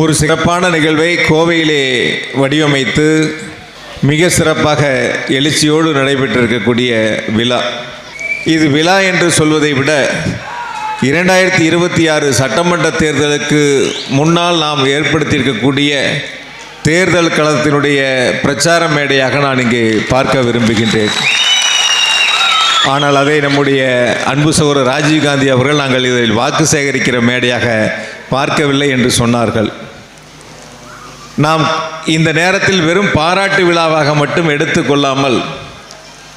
ஒரு சிறப்பான நிகழ்வை கோவையிலே வடிவமைத்து மிக சிறப்பாக எழுச்சியோடு நடைபெற்றிருக்கக்கூடிய விழா. இது விழா என்று சொல்வதை விட இரண்டாயிரத்தி இருபத்தி ஆறு சட்டமன்ற தேர்தலுக்கு முன்னால் நாம் ஏற்படுத்தியிருக்கக்கூடிய தேர்தல் களத்தினுடைய பிரச்சார மேடையாக நான் இங்கே பார்க்க விரும்புகின்றேன். ஆனால் அதை நம்முடைய அன்பு சகோதரர் ராஜீவ்காந்தி அவர்கள் நாங்கள் இதில் வாக்கு சேகரிக்கிற மேடையாக பார்க்கவில்லை என்று சொன்னார்கள். நாம் இந்த நேரத்தில் வெறும் பாராட்டு விழாவாக மட்டும் எடுத்துக்கொள்ளாமல்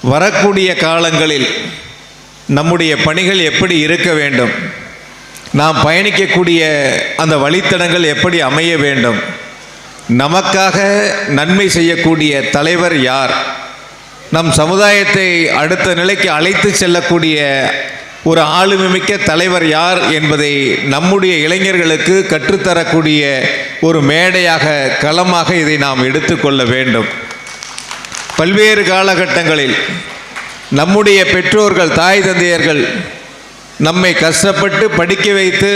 வரக்கூடிய காலங்களில் நம்முடைய பணிகள் எப்படி இருக்க வேண்டும் நாம் பயணிக்கக்கூடிய அந்த வழித்தடங்கள் எப்படி அமைய வேண்டும் நமக்காக நன்மை செய்யக்கூடிய தலைவர் யார் நம் சமுதாயத்தை அடுத்த நிலைக்கு அழைத்து செல்லக்கூடிய ஒரு ஆளுமைமிக்க தலைவர் யார் என்பதை நம்முடைய இளைஞர்களுக்கு கற்றுத்தரக்கூடிய ஒரு மேடையாக களமாக இதை நாம் எடுத்துக்கொள்ள வேண்டும். பல்வேறு காலகட்டங்களில் நம்முடைய பெற்றோர்கள் தாய் தந்தையர்கள் நம்மை கஷ்டப்பட்டு படிக்க வைத்து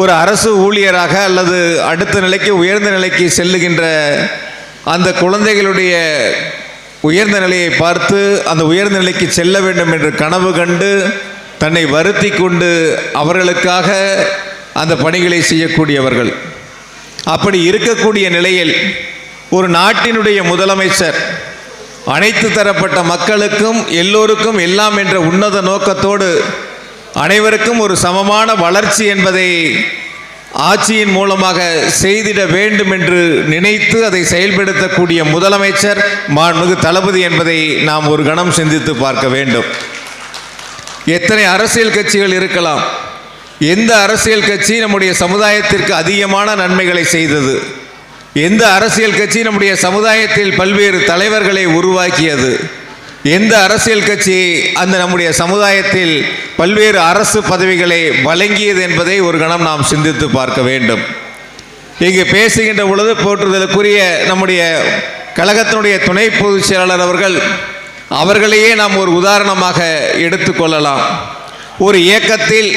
ஒரு அரசு ஊழியராக அல்லது அடுத்த நிலைக்கு உயர்ந்த நிலைக்கு செல்லுகின்ற அந்த குழந்தைகளுடைய உயர்ந்த நிலையை பார்த்து அந்த உயர்ந்த நிலைக்கு செல்ல வேண்டும் என்று கனவு கண்டு தன்னை வருத்தி கொண்டு அவர்களுக்காக அந்த பணிகளை செய்யக்கூடியவர்கள். அப்படி இருக்கக்கூடிய நிலையில் ஒரு நாட்டினுடைய முதலமைச்சர் அனைத்து தரப்பட்ட மக்களுக்கும் எல்லோருக்கும் எல்லாம் என்ற உன்னத நோக்கத்தோடு அனைவருக்கும் ஒரு சமமான வளர்ச்சி என்பதை ஆட்சியின் மூலமாக செய்திட வேண்டும் என்று நினைத்து அதை செயல்படுத்தக்கூடிய முதலமைச்சர் மாண்புமிகு தளபதி என்பதை நாம் ஒரு கணம் சிந்தித்து பார்க்க வேண்டும். எத்தனை அரசியல் கட்சிகள் இருக்கலாம். எந்த அரசியல் கட்சி நம்முடைய சமுதாயத்திற்கு அதிகமான நன்மைகளை செய்தது? எந்த அரசியல் கட்சி நம்முடைய சமுதாயத்தில் பல்வேறு தலைவர்களை உருவாக்கியது? எந்த அரசியல் கட்சி அந்த நம்முடைய சமுதாயத்தில் பல்வேறு அரசு பதவிகளை வழங்கியது என்பதை ஒரு கணம் நாம் சிந்தித்து பார்க்க வேண்டும். இங்கு பேசுகின்ற பொழுது போற்றுதலுக்குரிய நம்முடைய கழகத்தினுடைய துணை பொதுச் செயலாளர் அவர்கள் அவர்களையே நாம் ஒரு உதாரணமாக எடுத்துக்கொள்ளலாம் ஒரு இயக்கத்தில்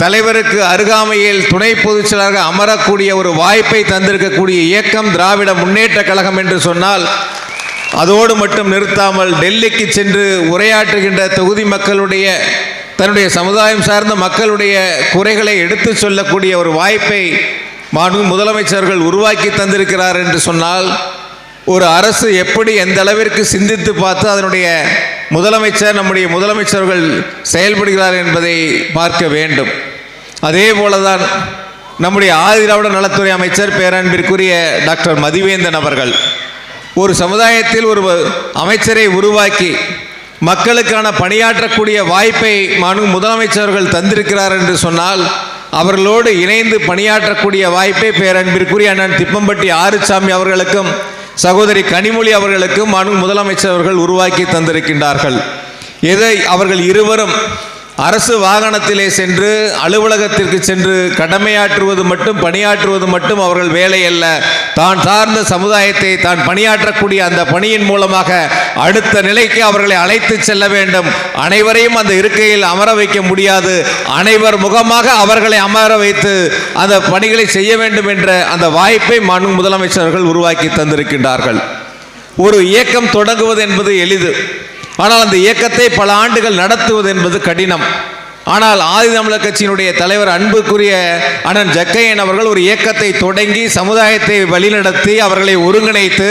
தலைவருக்கு அருகாமையில் துணை பொதுச் அமரக்கூடிய ஒரு வாய்ப்பை தந்திருக்கக்கூடிய இயக்கம் திராவிட முன்னேற்ற கழகம் என்று சொன்னால் அதோடு மட்டும் நிறுத்தாமல் டெல்லிக்கு சென்று உரையாற்றுகின்ற தொகுதி மக்களுடைய தன்னுடைய சமுதாயம் சார்ந்த மக்களுடைய குறைகளை எடுத்து சொல்லக்கூடிய ஒரு வாய்ப்பை மாண்பு முதலமைச்சர்கள் உருவாக்கி தந்திருக்கிறார் என்று சொன்னால் ஒரு அரசு எப்படி எந்த அளவிற்கு சிந்தித்து பார்த்து அதனுடைய முதலமைச்சர் நம்முடைய முதலமைச்சர்கள் செயல்படுகிறார் என்பதை பார்க்க வேண்டும். அதே போலதான் நம்முடைய ஆதிராவிட நலத்துறை அமைச்சர் பேரன்பிற்குரிய டாக்டர் மதிவேந்தன் அவர்கள் ஒரு சமுதாயத்தில் ஒரு அமைச்சரை உருவாக்கி மக்களுக்கான பணியாற்றக்கூடிய வாய்ப்பை மனு முதலமைச்சர்கள் தந்திருக்கிறார் என்று சொன்னால் அவர்களோடு இணைந்து பணியாற்றக்கூடிய வாய்ப்பை பேரன்பிற்குரிய அண்ணன் திப்பம்பட்டி ஆறுசாமி அவர்களுக்கும் சகோதரி கனிமொழி அவர்களுக்கும் மனு முதலமைச்சர் அவர்கள் உருவாக்கி தந்திருக்கின்றார்கள். எதை அவர்கள் இருவரும் அரசு வாகனத்திலே சென்று அலுவலகத்திற்கு சென்று கடமையாற்றுவது மட்டும் பணியாற்றுவது மட்டும் அவர்கள் வேலை அல்ல. தான் சார்ந்த சமுதாயத்தை தான் பணியாற்றக்கூடிய அந்த பணியின் மூலமாக அடுத்த நிலைக்கு அவர்களை அழைத்து செல்ல வேண்டும். அனைவரையும் அந்த இருக்கையில் அமர வைக்க முடியாது. அனைவர் முகமாக அவர்களை அமர வைத்து அந்த பணிகளை செய்ய வேண்டும் என்ற அந்த வாய்ப்பை மாண்பு முதலமைச்சர்கள் உருவாக்கி தந்திருக்கின்றார்கள். ஒரு இயக்கம் தொடங்குவது என்பது எளிது. ஆனால் அந்த இயக்கத்தை பல ஆண்டுகள் நடத்துவது என்பது கடினம். ஆனால் ஆதி தமிழர் கட்சியினுடைய தலைவர் அன்புக்குரிய அண்ணன் ஜக்கையன் அவர்கள் ஒரு இயக்கத்தை தொடங்கி சமுதாயத்தை வழிநடத்தி அவர்களை ஒருங்கிணைத்து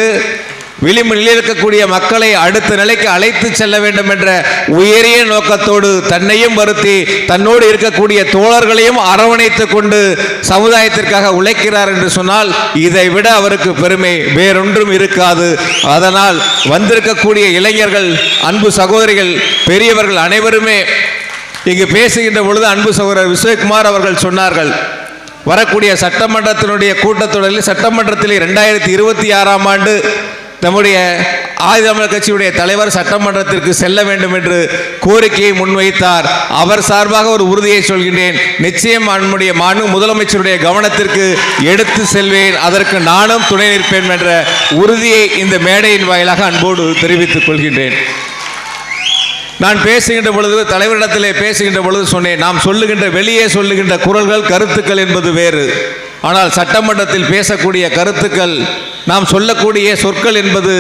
விளிம்பில் இருக்கக்கூடிய மக்களை அடுத்த நிலைக்கு அழைத்து செல்ல வேண்டும் என்ற உயரிய நோக்கத்தோடு தன்னையும் வருத்தி தன்னோடு இருக்கக்கூடிய தோழர்களையும் அரவணைத்து கொண்டு சமுதாயத்திற்காக உழைக்கிறார் என்று சொன்னால் இதை விட அவருக்கு பெருமை வேறொன்றும் இருக்காது. அதனால் வந்திருக்கக்கூடிய இளைஞர்கள் அன்பு சகோதரிகள் பெரியவர்கள் அனைவருமே இங்கு பேசுகின்ற பொழுது அன்பு சகோதரர் விஸ்வகுமார் அவர்கள் சொன்னார்கள் வரக்கூடிய சட்டமன்றத்தினுடைய கூட்டத்தொடரில் சட்டமன்றத்தில் ரெண்டாயிரத்தி இருபத்தி ஆறாம் ஆண்டு நம்முடைய ஆயுதமிழர் கட்சியுடைய தலைவர் சட்டமன்றத்திற்கு செல்ல வேண்டும் என்று கோரிக்கையை முன்வைத்தார். அவர் சார்பாக ஒரு உறுதியை சொல்கின்றேன். நிச்சயம் நம்முடைய மாண்பு முதலமைச்சருடைய கவனத்திற்கு எடுத்து செல்வேன். அதற்கு நானும் துணை நிற்பேன் என்ற உறுதியை இந்த மேடையின் வாயிலாக அன்போடு தெரிவித்துக் கொள்கின்றேன். நான் பேசுகின்ற பொழுது தலைவரிடத்திலே பேசுகின்ற பொழுது சொன்னேன் நாம் சொல்லுகின்ற வெளியே சொல்லுகின்ற குரல்கள் கருத்துக்கள் என்பது வேறு. ஆனால் சட்டமன்றத்தில் பேசக்கூடிய கருத்துக்கள் நாம் சொல்லக்கூடிய சொற்கள் என்பது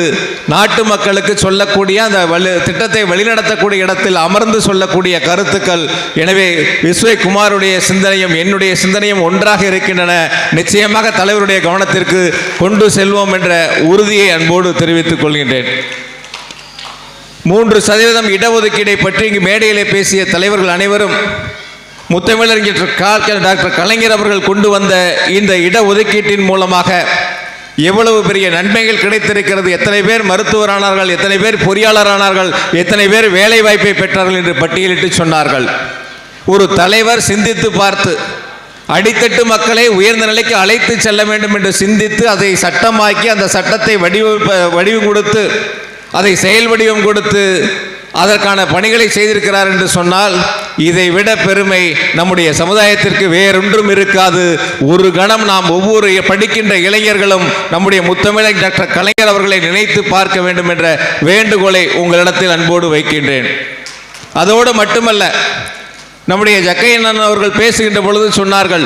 நாட்டு மக்களுக்கு சொல்லக்கூடிய அந்த வழி திட்டத்தை வழிநடத்தக்கூடிய இடத்தில் அமர்ந்து சொல்லக்கூடிய கருத்துக்கள். எனவே விஸ்வகுமாருடைய சிந்தனையும் என்னுடைய சிந்தனையும் ஒன்றாக இருக்கின்றன. நிச்சயமாக தலைவருடைய கவனத்திற்கு கொண்டு செல்வோம் என்ற உறுதியை அன்போடு தெரிவித்துக் கொள்கின்றேன். மூன்று சதவீதம் இடஒதுக்கீடை பற்றி இங்கு மேடையிலே பேசிய தலைவர்கள் அனைவரும் முத்தமிழறிஞர் டாக்டர் கலைஞர் அவர்கள் கொண்டு வந்த இந்த இடஒதுக்கீட்டின் மூலமாக எவ்வளவு பெரிய நன்மைகள் கிடைத்திருக்கிறது? எத்தனை பேர் மருத்துவரானார்கள்? எத்தனை பேர் பொறியாளரானார்கள்? எத்தனை பேர் வேலை வாய்ப்பை பெற்றார்கள் என்று பட்டியலிட்டு சொன்னார்கள். ஒரு தலைவர் சிந்தித்து பார்த்து அடித்தட்டு மக்களை உயர்ந்த நிலைக்கு அழைத்து செல்ல வேண்டும் என்று சிந்தித்து அதை சட்டமாக்கி அந்த சட்டத்தை வடிவமைப்ப வடிவம் கொடுத்து அதை செயல் வடிவம் கொடுத்து அதற்கான பணிகளை செய்திருக்கிறார் என்று சொன்னால் இதை விட பெருமை நம்முடைய சமுதாயத்திற்கு வேறொன்றும் இருக்காது. ஒரு கணம் நாம் ஒவ்வொரு படிக்கின்ற இளைஞர்களும் நம்முடைய முத்தமிழை டாக்டர் கலைஞர் அவர்களை நினைத்து பார்க்க வேண்டும் என்ற வேண்டுகோளை உங்களிடத்தில் அன்போடு வைக்கின்றேன். அதோடு மட்டுமல்ல நம்முடைய ஜக்கையண்ணன் அவர்கள் பேசுகின்ற பொழுது சொன்னார்கள்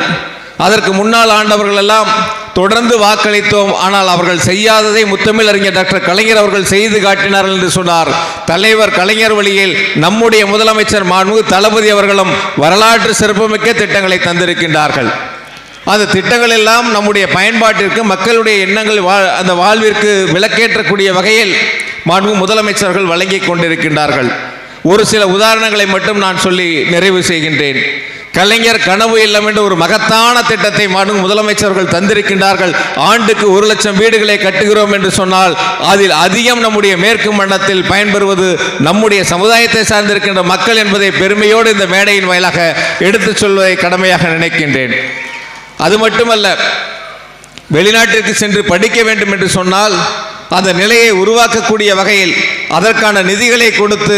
அதற்கு முன்னால் ஆண்டவர்கள் எல்லாம் தொடர்ந்து வாக்களித்தோம். ஆனால் அவர்கள் செய்யாததை முத்தமிழ் அறிஞர் டாக்டர் கலைஞர் அவர்கள் செய்து காட்டினார்கள் என்று சொன்னார். தலைவர் கலைஞர் வழியில் நம்முடைய முதலமைச்சர் மாண்பு தளபதி அவர்களும் வரலாற்று சிறப்புமிக்க திட்டங்களை தந்திருக்கின்றார்கள். அந்த திட்டங்கள் எல்லாம் நம்முடைய பயன்பாட்டிற்கு மக்களுடைய எண்ணங்கள் வா- அந்த வாழ்விற்கு விளக்கேற்றக்கூடிய வகையில் மாண்பு முதலமைச்சர்கள் வழங்கி கொண்டிருக்கின்றார்கள். ஒரு சில உதாரணங்களை மட்டும் நான் சொல்லி நிறைவு செய்கின்றேன். கலைஞர் கனவு இல்லம் என்று ஒரு மகத்தான திட்டத்தை மாடும் முதலமைச்சர்கள் தந்திருக்கின்றார்கள். ஆண்டுக்கு ஒரு லட்சம் வீடுகளை கட்டுகிறோம் என்று சொன்னால் அதில் அதிகம் நம்முடைய மேற்கு மண்டலத்தில் பயன்பெறுவது நம்முடைய சமுதாயத்தை சார்ந்திருக்கின்ற மக்கள் என்பதை பெருமையோடு இந்த மேடையின் வாயிலாக எடுத்துச் சொல்வதை கடமையாக நினைக்கின்றேன். அது மட்டுமல்ல வெளிநாட்டிற்கு சென்று படிக்க வேண்டும் என்று சொன்னால் அந்த நிலையை உருவாக்கக்கூடிய வகையில் அதற்கான நிதிகளை கொடுத்து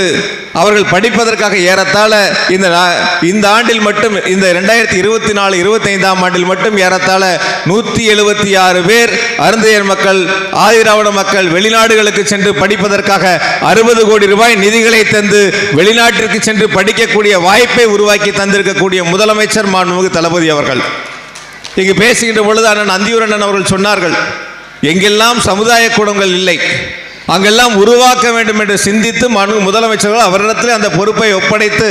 அவர்கள் படிப்பதற்காக ஏறத்தாழ இந்த நா- இந்த ஆண்டில் மட்டும் இந்த ரெண்டாயிரத்தி இருபத்தி நாலு இருபத்தைந்தாம் ஆண்டில் மட்டும் ஏறத்தாழ நூற்றி எழுபத்தி ஆறு பேர் அருந்தையர் மக்கள் ஆதிராவிட மக்கள் வெளிநாடுகளுக்கு சென்று படிப்பதற்காக அறுபது கோடி ரூபாய் நிதிகளை தந்து வெளிநாட்டிற்கு சென்று படிக்கக்கூடிய வாய்ப்பை உருவாக்கி தந்திருக்கக்கூடிய முதலமைச்சர் மாண்புமிகு தளபதி அவர்கள். இங்கு பேசுகின்ற பொழுது அண்ணன் அந்தியூர் அண்ணன் அவர்கள் சொன்னார்கள் எங்கெல்லாம் சமுதாய கூடங்கள் இல்லை அங்கெல்லாம் உருவாக்க வேண்டும் என்று சிந்தித்து மனு முதலமைச்சர்கள் அவரிடத்தில் அந்த பொறுப்பை ஒப்படைத்து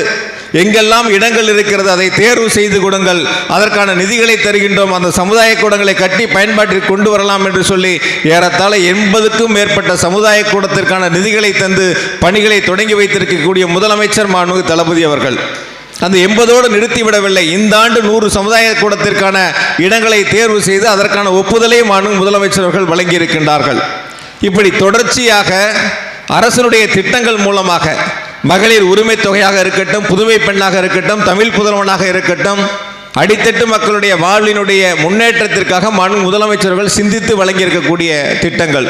எங்கெல்லாம் இடங்கள் இருக்கிறது அதை தேர்வு செய்து கொடுங்கள் அதற்கான நிதிகளை தருகின்றோம் அந்த சமுதாய கூடங்களை கட்டி பயன்பாட்டிற்கு கொண்டு வரலாம் என்று சொல்லி ஏறத்தாழ எண்பதுக்கும் மேற்பட்ட சமுதாய கூடத்திற்கான நிதிகளை தந்து பணிகளை தொடங்கி வைத்திருக்கக்கூடிய முதலமைச்சர் மாண்பு தளபதி அவர்கள். அந்த எண்பதோடு நிறுத்திவிடவில்லை. இந்த ஆண்டு நூறு சமுதாய கூடத்திற்கான இடங்களை தேர்வு செய்து அதற்கான ஒப்புதலையும் மாண்பு முதலமைச்சர்கள் வழங்கியிருக்கின்றார்கள். இப்படி தொடர்ச்சியாக அரசனுடைய திட்டங்கள் மூலமாக மகளிர் உரிமை தொகையாக இருக்கட்டும் புதுமை பெண்ணாக இருக்கட்டும் தமிழ் புதல்வனாக இருக்கட்டும் அடித்தட்டு மக்களுடைய வாழ்வினுடைய முன்னேற்றத்திற்காக மாண்பு முதலமைச்சர்கள் சிந்தித்து வழங்கியிருக்கக்கூடிய திட்டங்கள்.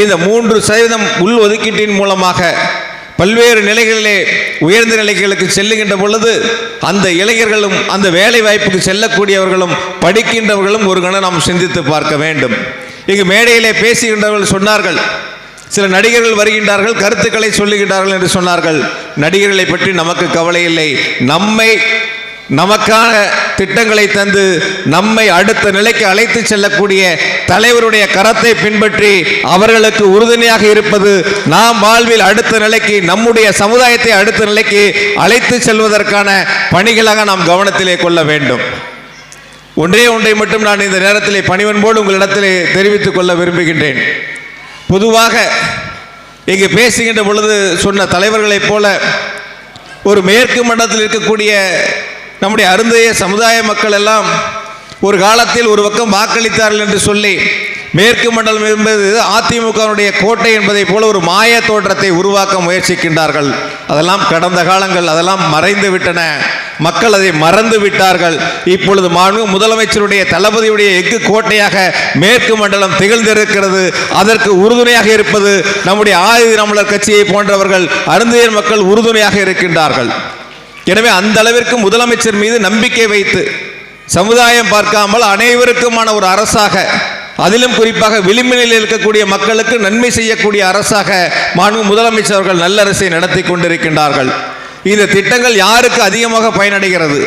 இந்த மூன்று சதவீதம் உள் ஒதுக்கீட்டின் மூலமாக பல்வேறு நிலைகளிலே உயர்ந்த நிலைகளுக்கு செல்லுகின்ற பொழுது அந்த இளைஞர்களும் அந்த வேலை வாய்ப்புக்கு செல்லக்கூடியவர்களும் படிக்கின்றவர்களும் ஒரு கணம் நாம் சிந்தித்து பார்க்க வேண்டும். இங்கு மேடையிலே பேசுகின்றவர்கள் சொன்னார்கள் சில நடிகர்கள் வருகின்றார்கள் கருத்துக்களை சொல்லுகின்றார்கள் என்று சொன்னார்கள். நடிகர்களை பற்றி நமக்கு கவலை இல்லை. நம்மை நமக்கான திட்டங்களை தந்து நம்மை அடுத்த நிலைக்கு அழைத்து செல்லக்கூடிய தலைவருடைய கரத்தை பின்பற்றி அவர்களுக்கு உறுதுணையாக இருப்பது நாம் வாழ்வில் அடுத்த நிலைக்கு நம்முடைய சமுதாயத்தை அடுத்த நிலைக்கு அழைத்து செல்வதற்கான பணிகளாக நாம் கவனத்திலே கொள்ள வேண்டும். ஒன்றே ஒன்றை மட்டும் நான் இந்த நேரத்திலே பணிவன்போடு உங்களிடத்திலே தெரிவித்துக் கொள்ள விரும்புகின்றேன். பொதுவாக இங்கு பேசுகின்ற பொழுது சொன்ன தலைவர்களைப் போல ஒரு மேற்கு மண்டலத்தில் இருக்கக்கூடிய நம்முடைய அருந்தைய சமுதாய மக்கள் எல்லாம் ஒரு காலத்தில் ஒரு பக்கம் வாக்களித்தார்கள் என்று சொல்லி மேற்கு மண்டலம் என்பது அதிமுகவினுடைய கோட்டை என்பதைப் போல ஒரு மாய தோற்றத்தை உருவாக்க முயற்சிக்கின்றார்கள். அதெல்லாம் கடந்த காலங்கள் அதெல்லாம் மறைந்து விட்டன. மக்கள் அதை மறந்து விட்டார்கள். இப்பொழுது மாண்பு முதலமைச்சருடைய தளபதியுடைய எஃகு கோட்டையாக மேற்கு மண்டலம் திகழ்ந்திருக்கிறது. அதற்கு உறுதுணையாக இருப்பது நம்முடைய ஆயுத தமிழர் கட்சியை போன்றவர்கள் அருந்தையர் மக்கள் உறுதுணையாக இருக்கின்றார்கள். எனவே அந்த அளவிற்கு முதலமைச்சர் மீது நம்பிக்கை வைத்து சமுதாயம் பார்க்காமல் அனைவருக்குமான ஒரு அரசாக அதிலும் குறிப்பாக விளிம்பினில் இருக்கக்கூடிய மக்களுக்கு நன்மை செய்யக்கூடிய அரசாக மாண்பு முதலமைச்சர் அவர்கள் நல்ல அரசை நடத்தி கொண்டிருக்கின்றார்கள். இந்த திட்டங்கள் யாருக்கு அதிகமாக பயனடைகிறது?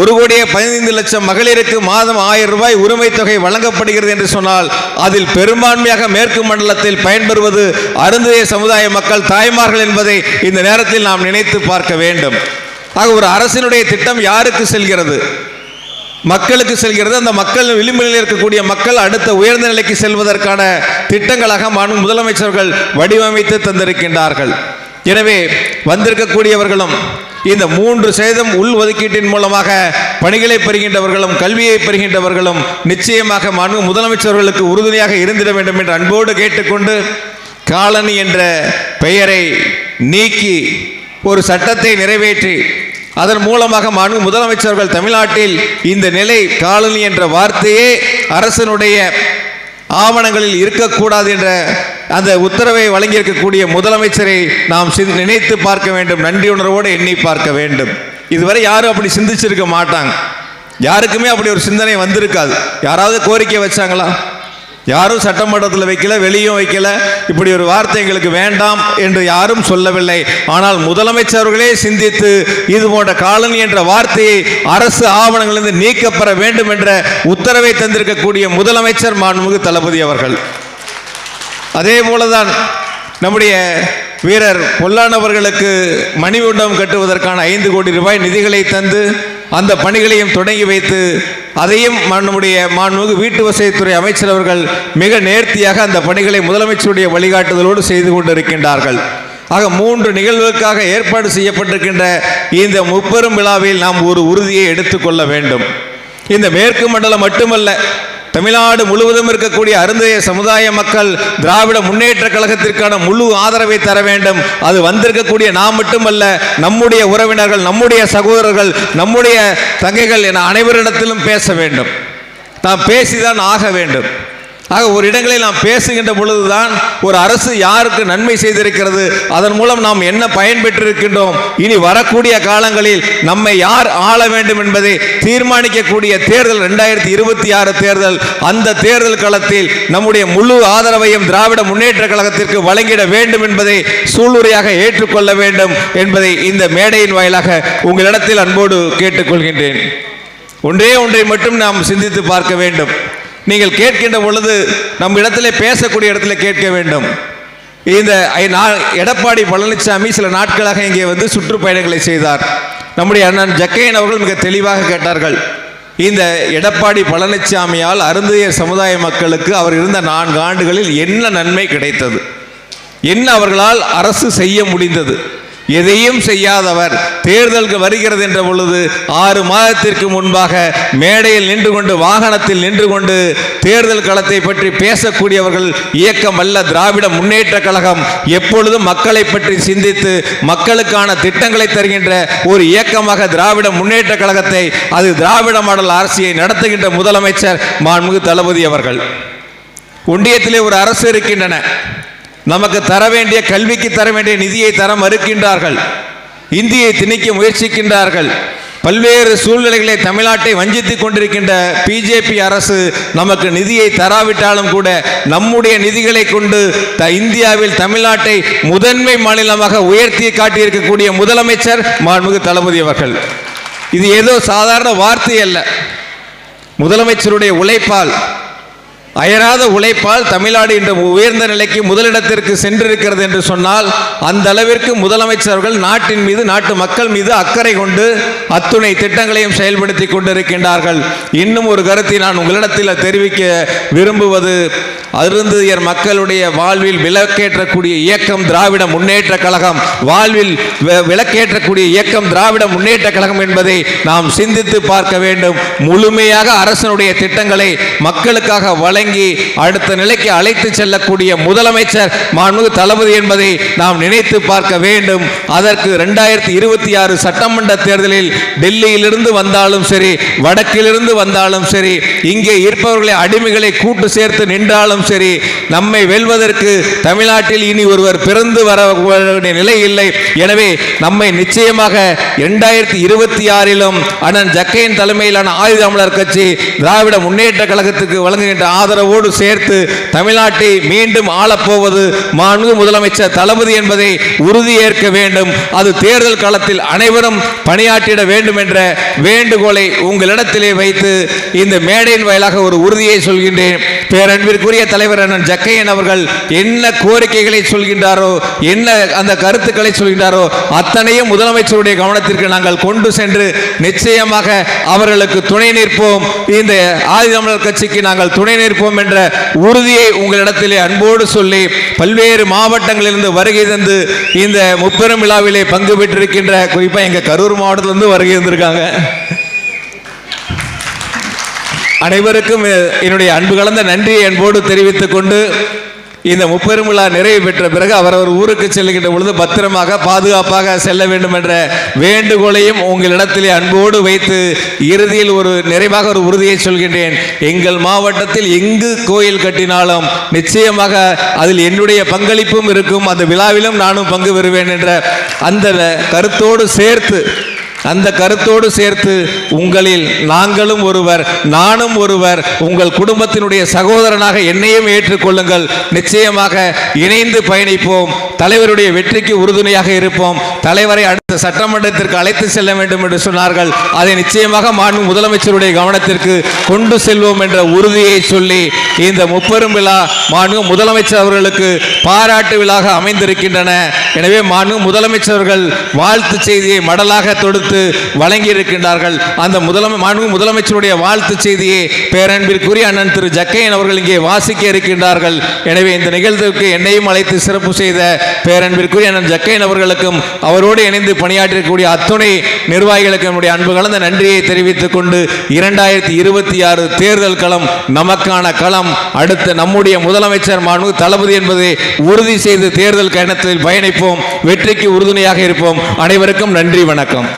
ஒரு கோடியே பதினைந்து லட்சம் மகளிருக்கு மாதம் ஆயிரம் ரூபாய் உரிமை தொகை வழங்கப்படுகிறது என்று சொன்னால் அதில் பெரும்பான்மையாக மேற்கு மண்டலத்தில் பயன்பெறுவது அருந்தைய சமுதாய மக்கள் தாய்மார்கள் என்பதை இந்த நேரத்தில் நாம் நினைத்து பார்க்க வேண்டும். ஆக ஒரு அரசினுடைய திட்டம் யாருக்கு செல்கிறது? மக்களுக்கு செல்கிறது. அந்த மக்கள் விளிம்பில் இருக்கக்கூடிய மக்கள் அடுத்த உயர்ந்த நிலைக்கு செல்வதற்கான திட்டங்களாக மாண்பு முதலமைச்சர்கள் வடிவமைத்து தந்திருக்கின்றார்கள். எனவே வந்திருக்கக்கூடியவர்களும் இந்த மூன்று சேதம் உள் ஒதுக்கீட்டின் மூலமாக பணிகளை பெறுகின்றவர்களும் கல்வியை பெறுகின்றவர்களும் நிச்சயமாக மாண்பு முதலமைச்சர்களுக்கு உறுதுணையாக இருந்திட வேண்டும் என்று அன்போடு கேட்டுக்கொண்டு காலனி என்ற பெயரை நீக்கி ஒரு சட்டத்தை நிறைவேற்றி அதன் மூலமாக மாண்பு முதலமைச்சர்கள் தமிழ்நாட்டில் இந்த நிலை காலனி என்ற வார்த்தையே அரசனுடைய ஆவணங்களில் இருக்கக்கூடாது என்ற அந்த உத்தரவை வழங்கியிருக்கக்கூடிய முதலமைச்சரை நாம் சிந்- நினைத்து பார்க்க வேண்டும். நன்றி உணர்வோடு எண்ணி பார்க்க வேண்டும். இதுவரை யாரும் அப்படி சிந்திச்சிருக்க மாட்டாங்க. யாருக்குமே அப்படி ஒரு சிந்தனை வந்திருக்காது. யாராவது கோரிக்கை வச்சாங்களா? யாரும் சட்டமன்றத்தில் வைக்கல வெளியும் வைக்கல. இப்படி ஒரு வார்த்தை எங்களுக்கு வேண்டாம் என்று யாரும் சொல்லவில்லை. ஆனால் முதலமைச்சர்களே சிந்தித்து இது போன்ற காலனி என்ற வார்த்தையை அரசு ஆவணங்களிலிருந்து நீக்கப்பெற வேண்டும் என்ற உத்தரவை தந்திருக்கக்கூடிய முதலமைச்சர் மாண்புமிகு தளபதி அவர்கள். அதே போலதான் நம்முடைய வீரர் பொல்லானவர்களுக்கு மணிமண்டபம் கட்டுவதற்கான ஐந்து கோடி ரூபாய் நிதிகளை தந்து அந்த பணிகளையும் தொடங்கி வைத்து அதையும் நம்முடைய மாண்புமிகு வீட்டு வசதித்துறை அமைச்சர் அவர்கள் மிக நேர்த்தியாக அந்த பணிகளை முதலமைச்சருடைய வழிகாட்டுதலோடு செய்து கொண்டிருக்கின்றார்கள். ஆக மூன்று நிகழ்வுக்காக ஏற்பாடு செய்யப்பட்டிருக்கின்ற இந்த முப்பெரும் விழாவில் நாம் ஒரு உறுதியை எடுத்துக்கொள்ள வேண்டும். இந்த மேற்கு மண்டலம் மட்டுமல்ல தமிழ்நாடு முழுவதும் இருக்கக்கூடிய அருந்தைய சமுதாய மக்கள் திராவிட முன்னேற்ற கழகத்திற்கான முழு ஆதரவை தர வேண்டும். அது வந்திருக்கக்கூடிய நாம் மட்டுமல்ல நம்முடைய உறவினர்கள் நம்முடைய சகோதரர்கள் நம்முடைய தங்கைகள் என அனைவரிடத்திலும் பேச வேண்டும். நாம் பேசிதான் ஆக வேண்டும். ஆக ஒரு இடங்களில் நாம் பேசுகின்ற பொழுதுதான் ஒரு அரசு யாருக்கு நன்மை செய்திருக்கிறது? அதன் மூலம் நாம் என்ன பயன்பெற்றிருக்கின்றோம்? இனி வரக்கூடிய காலங்களில் நம்மை யார் ஆள வேண்டும் என்பதை தீர்மானிக்கக்கூடிய தேர்தல் ரெண்டாயிரத்தி இருபத்தி ஆறு தேர்தல் அந்த தேர்தல் களத்தில் நம்முடைய முழு ஆதரவையும் திராவிட முன்னேற்ற கழகத்திற்கு வழங்கிட வேண்டும் என்பதை சூளுரையாக ஏற்றுக்கொள்ள வேண்டும் என்பதை இந்த மேடையின் வாயிலாக உங்களிடத்தில் அன்போடு கேட்டுக்கொள்கின்றேன். ஒன்றே ஒன்றை மட்டும் நாம் சிந்தித்து பார்க்க வேண்டும். நீங்கள் கேட்கின்ற பொழுது நம் இடத்திலே பேசக்கூடிய இடத்துல கேட்க வேண்டும். இந்த ஐ- நா- எடப்பாடி பழனிசாமி சில நாட்களாக இங்கே வந்து சுற்றுப்பயணங்களை செய்தார். நம்முடைய அண்ணன் ஜக்கையன் அவர்கள் மிக தெளிவாக கேட்டார்கள். இந்த எடப்பாடி பழனிசாமியால் அருந்தைய சமுதாய மக்களுக்கு அவர் இருந்த நான்கு ஆண்டுகளில் என்ன நன்மை கிடைத்தது? என்ன அவர்களால் அரசு செய்ய முடிந்தது? எதையும் செய்யாதவர் தேர்தலுக்கு வருகிறது என்ற பொழுது ஆறு மாதத்திற்கு முன்பாக மேடையில் நின்று கொண்டு வாகனத்தில் நின்று கொண்டு தேர்தல் களத்தை பற்றி பேசக்கூடியவர்கள் இயக்கம் அல்ல திராவிட முன்னேற்ற கழகம் எப்பொழுதும் மக்களை பற்றி சிந்தித்து மக்களுக்கான திட்டங்களை தருகின்ற ஒரு இயக்கமாக திராவிட முன்னேற்ற கழகத்தை அது திராவிட மாடல் அரசியை நடத்துகின்ற முதலமைச்சர் மாண்புமிகு தளபதி அவர்கள். ஒன்றியத்திலே ஒரு அரசு இருக்கின்றன. நமக்கு தர வேண்டிய கல்விக்கு தர வேண்டிய நிதியை தர மறுக்கின்றார்கள். இந்தியை திணிக்க முயற்சிக்கின்றார்கள். பல்வேறு சூழ்நிலைகளை தமிழ்நாட்டை வஞ்சித்துக் கொண்டிருக்கின்ற பிஜேபி அரசு நமக்கு நிதியை தராவிட்டாலும் கூட நம்முடைய நிதிகளை கொண்டு த இந்தியாவில் தமிழ்நாட்டை முதன்மை மாநிலமாக உயர்த்தி காட்டியிருக்கக்கூடிய முதலமைச்சர் மாண்புமிகு தளபதி அவர்கள். இது ஏதோ சாதாரண வார்த்தை அல்ல. முதலமைச்சருடைய உழைப்பால் அயராத உழைப்பால் தமிழ்நாடு இன்று உயர்ந்த நிலைக்கு முதலிடத்திற்கு சென்றிருக்கிறது என்று சொன்னால் அந்த அளவிற்கு முதலமைச்சர்கள் நாட்டின் மீது நாட்டு மக்கள் மீது அக்கறை கொண்டு அத்துணை திட்டங்களையும் செயல்படுத்தி கொண்டிருக்கின்றார்கள். இன்னும் ஒரு கருத்தை நான் உங்களிடத்தில் தெரிவிக்க விரும்புவது அருந்தியர் மக்களுடைய வாழ்வில் விளக்கேற்றக்கூடிய இயக்கம் திராவிட முன்னேற்ற கழகம். வாழ்வில் விளக்கேற்றக்கூடிய இயக்கம் திராவிட முன்னேற்ற கழகம் என்பதை நாம் சிந்தித்து பார்க்க வேண்டும். முழுமையாக அரசனுடைய திட்டங்களை மக்களுக்காக வழங்கி அடுத்த நிலைக்கு அழைத்து செல்லக்கூடிய முதலமைச்சர் மாண்புமிகு தளபதி என்பதை நாம் நினைத்து பார்க்க வேண்டும். அதற்கு ரெண்டாயிரத்தி இருபத்தி ஆறு சட்டமன்ற தேர்தலில் டெல்லியிலிருந்து வந்தாலும் சரி வடக்கிலிருந்து வந்தாலும் சரி இங்கே இருப்பவர்களை அடிமைகளை கூட்டு சேர்த்து நின்றாலும் இருந்தாலும் சரி நம்மை வெல்வதற்கு தமிழ்நாட்டில் இனி ஒருவர் பிறந்து வர நிலை இல்லை. எனவே நம்மை நிச்சயமாக இரண்டாயிரத்தி இருபத்தி ஆறிலும் அண்ணன் ஜக்கையின் தலைமையிலான ஆயுத அமலர் கட்சி திராவிட முன்னேற்ற கழகத்துக்கு வழங்குகின்ற ஆதரவோடு சேர்த்து தமிழ்நாட்டை மீண்டும் ஆளப்போவது மாண்பு முதலமைச்சர் தளபதி என்பதை உறுதியேற்க வேண்டும். அது தேர்தல் காலத்தில் அனைவரும் பணியாற்றிட வேண்டும் என்ற வேண்டுகோளை உங்களிடத்திலே வைத்து இந்த மேடையின் வாயிலாக ஒரு உறுதியை சொல்கின்றேன். பேரன்பிற்குரிய தலைவர் அண்ணன் ஜக்கையன் அவர்கள் என்ன கோரிக்கைகளை சொல்கின்றாரோ என்ன அந்த கருத்துக்களை சொல்கின்றாரோ அத்தனையும் முதலமைச்சருடைய கவனத்திற்கு நாங்கள் கொண்டு சென்று நிச்சயமாக அவர்களுக்கு துணை நிற்போம். இந்த ஆதிதமிழர் கட்சிக்கு நாங்கள் துணை நிற்போம் என்ற உறுதியை உங்களிடத்திலே அன்போடு சொல்லி பல்வேறு மாவட்டங்களிலிருந்து வருகை தந்து இந்த முப்பெரும் விழாவிலே பங்கு பெற்றிருக்கின்ற குறிப்பாக எங்கள் கரூர் மாவட்டத்திலிருந்து வருகை தந்திருக்காங்க. அனைவருக்கும் என்னுடைய அன்பு கலந்த நன்றியை அன்போடு தெரிவித்துக் கொண்டு இந்த முப்பெரும் விழா நிறைவு பெற்ற பிறகு அவரவர் ஊருக்கு செல்லுகின்ற பொழுது பத்திரமாக பாதுகாப்பாக செல்ல வேண்டும் என்ற வேண்டுகோளையும் உங்களிடத்திலே அன்போடு வைத்து இறுதியில் ஒரு நிறைவாக ஒரு உறுதியை சொல்கின்றேன். எங்கள் மாவட்டத்தில் எங்கு கோயில் கட்டினாலும் நிச்சயமாக அதில் என்னுடைய பங்களிப்பும் இருக்கும். அந்த விழாவிலும் நானும் பங்கு பெறுவேன் என்ற அந்த கருத்தோடு சேர்த்து அந்த கருத்தோடு சேர்த்து உங்களில் நாங்களும் ஒருவர் நானும் ஒருவர் உங்கள் குடும்பத்தினுடைய சகோதரனாக என்னையும் ஏற்றுக்கொள்ளுங்கள். நிச்சயமாக இணைந்து பயணிப்போம். தலைவருடைய வெற்றிக்கு உறுதுணையாக இருப்போம். தலைவரை இந்த சட்டமன்றத்திற்கு அழைத்து செல்ல வேண்டும் என்று சொன்னார்கள். அதை நிச்சயமாக மாண்பு முதலமைச்சருடைய கவனத்திற்கு கொண்டு செல்வோம் என்ற உறுதியை சொல்லி இந்த முப்பெரும் விழா மாண்பு முதலமைச்சர் அவர்களுக்கு பாராட்டு விழாக அமைந்திருக்கின்றன. எனவே மாண்பு முதலமைச்சர் வாழ்த்து செய்தியை மடலாக தொடுத்து வழங்கி இருக்கின்றார்கள் அந்த முதலமை மாண்பு முதலமைச்சருடைய வாழ்த்து செய்தியை பேரன்பிற்குரிய அண்ணன் திரு ஜக்கையன் அவர்கள் இங்கே வாசிக்க இருக்கின்றார்கள். எனவே இந்த நிகழ்வுக்கு என்னையும் அழைத்து சிறப்பு செய்த பேரன்பிற்குரிய அண்ணன் ஜக்கையன் அவர்களுக்கும் அவரோடு இணைந்து பணியாற்றக்கூடிய அத்துணை நிர்வாகிகளுக்கு நம்முடைய அன்பு கலந்த நன்றியை தெரிவித்துக் கொண்டு இரண்டாயிரத்தி இருபத்தி ஆறு தேர்தல் களம் நமக்கான களம். அடுத்த நம்முடைய முதலமைச்சர் மாண்பு தளபதி என்பதை உறுதி செய்து தேர்தல் கயணத்தில் பயணிப்போம். வெற்றிக்கு உறுதுணையாக இருப்போம். அனைவருக்கும் நன்றி வணக்கம்.